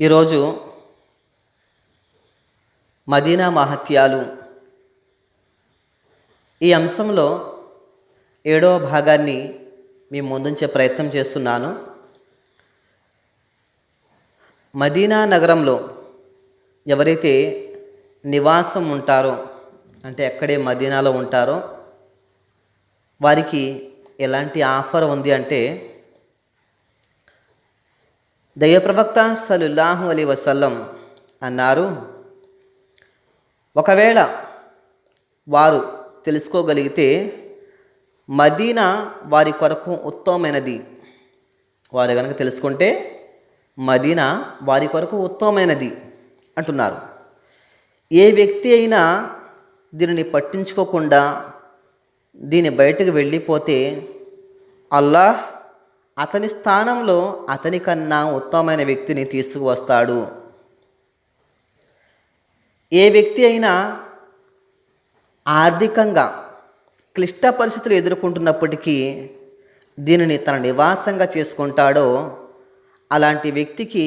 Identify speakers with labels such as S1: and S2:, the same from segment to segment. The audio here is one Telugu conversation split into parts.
S1: ఈరోజు మదీనా మహత్యాలు. ఈ అంశంలో ఏడవ భాగాన్ని మీ ముందుంచే ప్రయత్నం చేస్తున్నాను. మదీనా నగరంలో ఎవరైతే నివాసం ఉంటారో అంటే ఎక్కడే మదీనాలో ఉంటారో వారికి ఎలాంటి ఆఫర్ ఉంది అంటే దైవప్రవక్త సలుల్లాహు అలీ వసల్లం అన్నారు ఒకవేళ వారు తెలుసుకోగలిగితే మదీనా వారి కొరకు ఉత్తమమైనది. వారు కనుక తెలుసుకుంటే మదీనా వారి కొరకు ఉత్తమమైనది అంటున్నారు. ఏ వ్యక్తి అయినా దీనిని పట్టించుకోకుండా దీని బయటకు వెళ్ళిపోతే అల్లాహ్ అతని స్థానంలో అతని కన్నా ఉత్తమమైన వ్యక్తిని తీసుకువస్తాడు. ఏ వ్యక్తి అయినా ఆర్థికంగా క్లిష్ట పరిస్థితులు ఎదుర్కొంటున్నప్పటికీ దీనిని తన నివాసంగా చేసుకుంటాడో అలాంటి వ్యక్తికి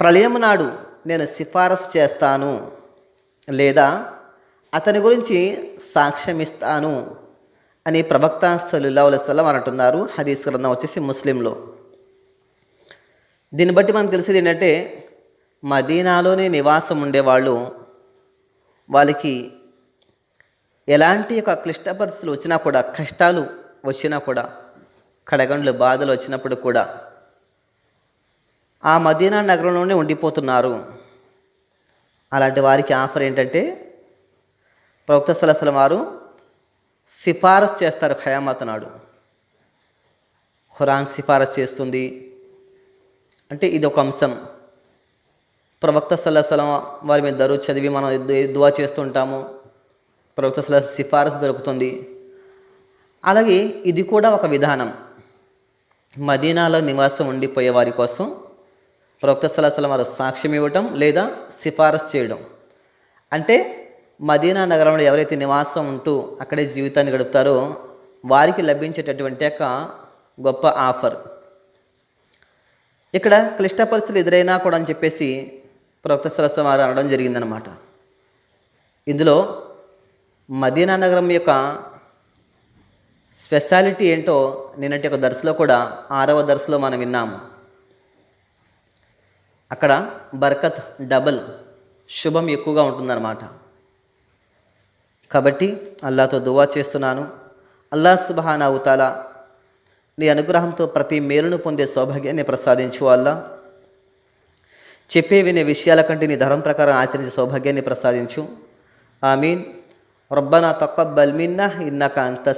S1: ప్రళయం నాడు నేను సిఫారసు చేస్తాను లేదా అతని గురించి సాక్ష్యం ఇస్తాను అని ప్రవక్త సలుల్లా వసలం అని అంటున్నారు. హదీస్ గ్రంథం వచ్చేసి ముస్లింలో. దీన్ని బట్టి మనకు తెలిసేది ఏంటంటే మదీనాలోనే నివాసం ఉండేవాళ్ళు వాళ్ళకి ఎలాంటి ఒక క్లిష్ట పరిస్థితులు వచ్చినా కూడా కష్టాలు వచ్చినా కూడా కడగండ్లు బాధలు వచ్చినప్పుడు కూడా ఆ మదీనా నగరంలోనే ఉండిపోతున్నారు. అలాంటి వారికి ఆఫర్ ఏంటంటే ప్రవక్త సలసలం వారు సిఫారసు చేస్తారు ఖయామత్ నాడు. ఖురాన్ సిఫారసు చేస్తుంది. అంటే ఇది ఒక అంశం. ప్రవక్త సల్లాహలం వారి మీద దరు చదివి మనం దు- దువా చేస్తుంటాము ప్రవక్త సల్లా సిఫారసు దొరుకుతుంది. అలాగే ఇది కూడా ఒక విధానం. మదీనాలో నివాసం ఉండిపోయే వారి కోసం ప్రవక్త సల్లాహలం వారు సాక్ష్యం ఇవ్వటం లేదా సిఫారసు చేయడం. అంటే మదీనా నగరంలో ఎవరైతే నివాసం ఉంటూ అక్కడే జీవితాన్ని గడుపుతారో వారికి లభించేటటువంటి ఒక గొప్ప ఆఫర్. ఇక్కడ క్లిష్ట పరిస్థితులు ఎదురైనా కూడా అని చెప్పేసి ప్రవక్త సరస్వ వారు అనడం జరిగిందనమాట ఇందులో మదీనా నగరం యొక్క స్పెషాలిటీ ఏంటో నిన్నటి ఒక దర్శలో కూడా ఆరవ దర్శలో మనం విన్నాము. అక్కడ బర్కత్ డబల్ శుభం ఎక్కువగా ఉంటుందన్నమాట. కాబట్టి అల్లాతో దువా చేస్తున్నాను. అల్లా సుబహానా అవుతాలా నీ అనుగ్రహంతో ప్రతి మేలును పొందే సౌభాగ్యాన్ని ప్రసాదించు అల్లా చెప్పే వినే విషయాల కంటే నీ ధర్మం ప్రకారం ఆచరించే సౌభాగ్యాన్ని ప్రసాదించు. ఆమీన్. రబ్బనా తక్కబ్బల్ మిన్నా ఇన్నక అంత